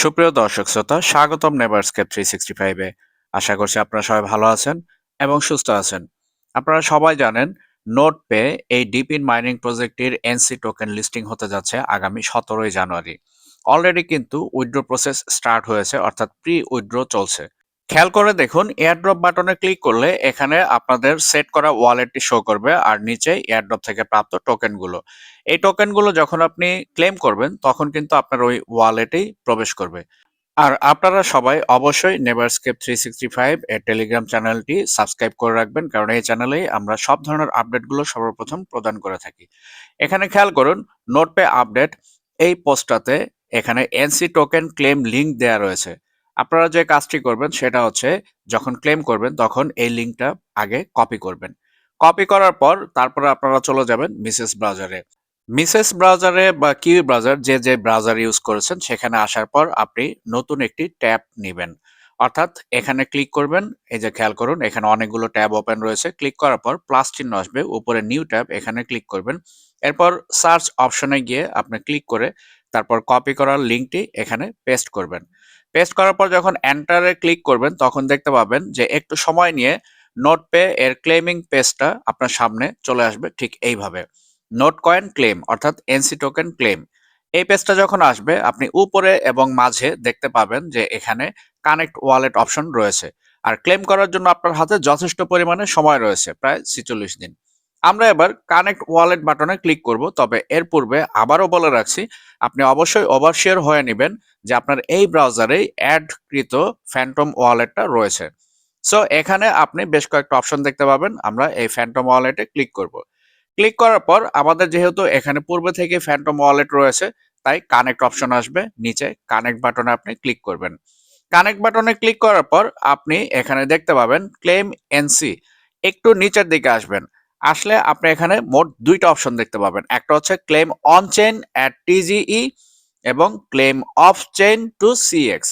সুপ্রিয় দর্শক শ্রোতা, স্বাগতম নেভারস্কেপ থ্রি সিক্সটি ফাইভে আশা করছি আপনারা সবাই ভালো আছেন এবং সুস্থ আছেন। আপনারা সবাই জানেন, নোট পে এই ডিপ ইন মাইনিং প্রজেক্টটির এনসি টোকেন লিস্টিং হতে যাচ্ছে আগামী সতেরোই জানুয়ারি। অলরেডি কিন্তু উইড্রো প্রসেস স্টার্ট হয়েছে, অর্থাৎ প্রি উইড্রো চলছে। খেয়াল করে দেখুন এয়ারড্রপ বাটনে ক্লিক করলে এখানে আপনাদের সেট করা ওয়ালেটটি শো করবে আর নিচে এয়ারড্রপ থেকে প্রাপ্ত টোকেনগুলো এই টোকেনগুলো যখন আপনি ক্লেম করবেন, তখন কিন্তু আপনার ওই ওয়ালেটেই প্রবেশ করবে। আর আপনারা সবাই অবশ্যই নেভারস্কেপ থ্রি সিক্সটি ফাইভ এর টেলিগ্রাম চ্যানেলটি সাবস্ক্রাইব করে রাখবেন, কারণ এই চ্যানেলেই আমরা সব ধরনের আপডেটগুলো সর্বপ্রথম প্রদান করে থাকি। এখানে খেয়াল করুন নোটপে আপডেট এই পোস্টটাতে এখানে এনসি টোকেন ক্লেম লিঙ্ক দেওয়া রয়েছে। আপনারা যে কাজটি করবেন সেটা হচ্ছে যখন ক্লেম করবেন তখন এই লিঙ্কটা আগে কপি করবেন। কপি করার পর তারপরে আপনারা চলে যাবেন মিসেস ব্রাউজারে মিসেস ব্রাউজারে বা কিউ ব্রাউজার যে যে ব্রাউজার ইউজ করেছেন সেখানে আসার পর আপনি নতুন একটি ট্যাব নেবেন। অর্থাৎ এখানে ক্লিক করবেন, এই যে খেয়াল করুন, এখানে অনেকগুলো ট্যাব ওপেন রয়েছে। ক্লিক করার পর প্লাস চিহ্ন আসবে, উপরে নিউ ট্যাব এখানে ক্লিক করবেন। এরপর সার্চ অপশনে গিয়ে আপনি ক্লিক করে তারপর কপি করার লিঙ্কটি এখানে পেস্ট করবেন। পেস্ট করার পর যখন এন্টারে ক্লিক করবেন, তখন দেখতে পাবেন যে একটু সময় নিয়ে নোট পে এর ক্লেমিং পেজটা আপনার সামনে চলে আসবে ঠিক এইভাবে। নোট কয়েন ক্লেম অর্থাৎ এনসি টোকেন ক্লেম এই পেজটা যখন আসবে, আপনি উপরে এবং মাঝে দেখতে পাবেন যে এখানে কানেক্ট ওয়ালেট অপশন রয়েছে। আর ক্লেম করার জন্য আপনার হাতে যথেষ্ট পরিমাণে সময় রয়েছে, প্রায় ছিচল্লিশ দিন। আমরা এবার কানেক্ট ওয়ালেট বাটনে ক্লিক করব, তবে এর পূর্বে আবারও বলে রাখছি, আপনি অবশ্যই ওভারশেয়ার হয়ে নেবেন যে আপনার এই ব্রাউজারেই অ্যাডকৃত ফ্যান্টম ওয়ালেটটা রয়েছে। সো এখানে আপনি বেশ কয়েকটা অপশন দেখতে পাবেন, আমরা এই ফ্যান্টম ওয়ালেটে ক্লিক করব। ক্লিক করার পর আমাদের যেহেতু এখানে পূর্বে থেকে ফ্যান্টম ওয়ালেট রয়েছে, তাই কানেক্ট অপশন আসবে, নিচে কানেক্ট বাটনে আপনি ক্লিক করবেন। কানেক্ট বাটনে ক্লিক করার পর আপনি এখানে দেখতে পাবেন ক্লেম এনসি একটু নিচের দিকে আসবেন। আসলে আপনি এখানে মোট দুইটা অপশন দেখতে পাবেন। একটা হচ্ছে claim on chain at TGE এবং claim off chain to CX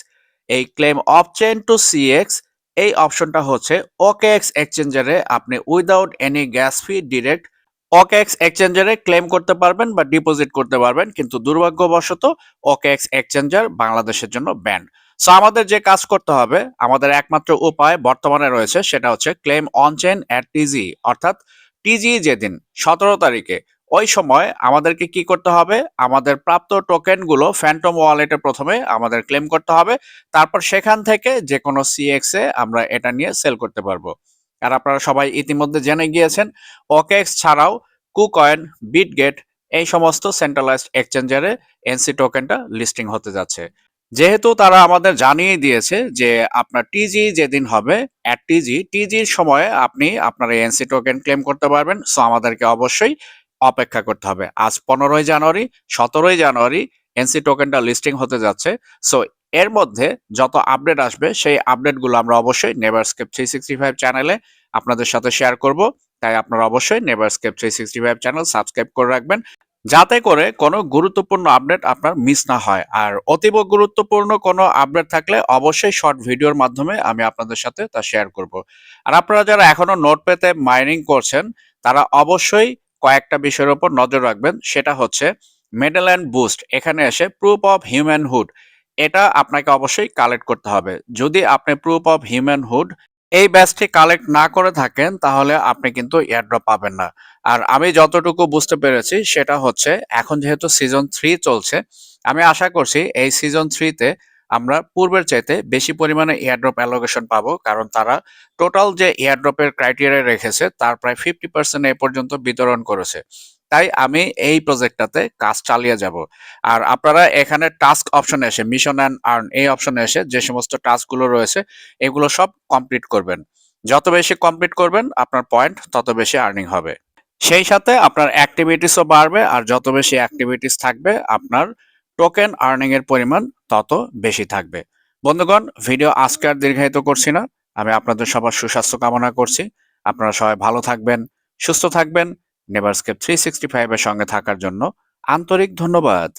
এই claim off chain to CX এই অপশনটা হচ্ছে ওকে এক্স এক্সচেঞ্জারে আপনি without any gas fee direct OK X এক্সচেঞ্জারে claim করতে পারবেন বা ডিপোজিট করতে পারবেন, কিন্তু দুর্ভাগ্যবশত ওকে এক্স এক্সচেঞ্জার বাংলাদেশের জন্য ব্যান্ড সো আমাদের যে কাজ করতে হবে, আমাদের একমাত্র উপায় বর্তমানে রয়েছে, সেটা হচ্ছে claim on chain at TG অর্থাৎ টিজি যেদিন সতেরো তারিখে, ওই সময় আমাদেরকে কি করতে হবে? আমাদের প্রাপ্ত টোকেনগুলো ফ্যান্টম ওয়ালেটে প্রথমে আমাদের ক্লেম করতে হবে। তারপর সেখান থেকে যে কোনো সিএক্স আমরা এটা নিয়ে সেল করতে পারব। আর আপনারা সবাই ইতিমধ্যে জেনে গিয়েছেন ওকেএক্স ছাড়াও কুকয়েন বিটগেট এই সমস্ত সেন্ট্রালাইজড এক্সচেঞ্জারে এনসি টোকেনটা লিস্টিং হতে যাচ্ছে। যেহেতু তারা আমাদের জানিয়ে দিয়েছে যে আপনার টিজি যেদিন হবে অ্যাট টিজি টিজির সময়ে আপনি আপনার এনসি টোকেন ক্লেম করতে পারবেন। সো আমাদেরকে অবশ্যই অপেক্ষা করতে হবে। আজ পনেরোই জানুয়ারি, সতেরোই জানুয়ারি এনসি টোকেনটা লিস্টিং হতে যাচ্ছে। সো এর মধ্যে যত আপডেট আসবে, সেই আপডেটগুলো আমরা অবশ্যই নেভারস্কেপ থ্রি সিক্সটি ফাইভ চ্যানেলে আপনাদের সাথে শেয়ার করব। তাই আপনারা অবশ্যই Neverscape three sixty five channel subscribe করে রাখবেন। যাতে করে কোনো গুরুত্বপূর্ণ আপডেট আপনার মিস না হয়। আর অতীব গুরুত্বপূর্ণ কোনো আপডেট থাকলে অবশ্যই শর্ট ভিডিওর মাধ্যমে আমি আপনাদের সাথে তা শেয়ার করব। আর আপনারা যারা এখনও নোট পেতে মাইনিং করছেন, তারা অবশ্যই কয়েকটা বিষয়ের উপর নজর রাখবেন। সেটা হচ্ছে মেডেল অ্যান্ড বুস্ট এখানে এসে প্রুফ অফ হিউম্যানহুড এটা আপনাকে অবশ্যই কালেক্ট করতে হবে। যদি আপনি প্রুফ অফ হিউম্যানহুড এই ব্যাচটি কালেক্ট না করে থাকেন, তাহলে আপনি কিন্তু এয়ারড্রপ পাবেন না। আর আমি যতটুকু বুঝতে পেরেছি, সেটা হচ্ছে এখন যেহেতু সিজন থ্রি চলছে, আমি আশা করছি এই সিজন থ্রিতে আমরা পূর্বের চাইতে বেশি পরিমাণে এয়ারড্রপ অ্যালোকেশন পাবো, কারণ তারা টোটাল যে এয়ারড্রপের ক্রাইটেরিয়া রেখেছে, তার প্রায় ফিফটি পার্সেন্ট এ পর্যন্ত বিতরণ করেছে। তাই আমি এই প্রজেক্টটাতে কাজ চালিয়ে যাব। আর আপনারা এখানে টাস্ক অপশনে এসে মিশন অ্যান্ড আর্ন এই অপশনে এসে যে সমস্ত টাস্কগুলো রয়েছে, এগুলো সব কমপ্লিট করবেন। যত বেশি কমপ্লিট করবেন, আপনার পয়েন্ট তত বেশি আর্নিং হবে। সেই সাথে আপনার অ্যাক্টিভিটিসও বাড়বে, আর যত বেশি অ্যাক্টিভিটিস থাকবে, আপনার টোকেন আর্নিং এর পরিমাণ তত বেশি থাকবে। বন্ধুগণ ভিডিও আজকে আর দীর্ঘায়িত করছি না। আমি আপনাদের সবার সুস্বাস্থ্য কামনা করছি। আপনারা সবাই ভালো থাকবেন, সুস্থ থাকবেন। নেভারস্কেপ থ্রি সিক্সটি ফাইভের সঙ্গে থাকার জন্য আন্তরিক ধন্যবাদ।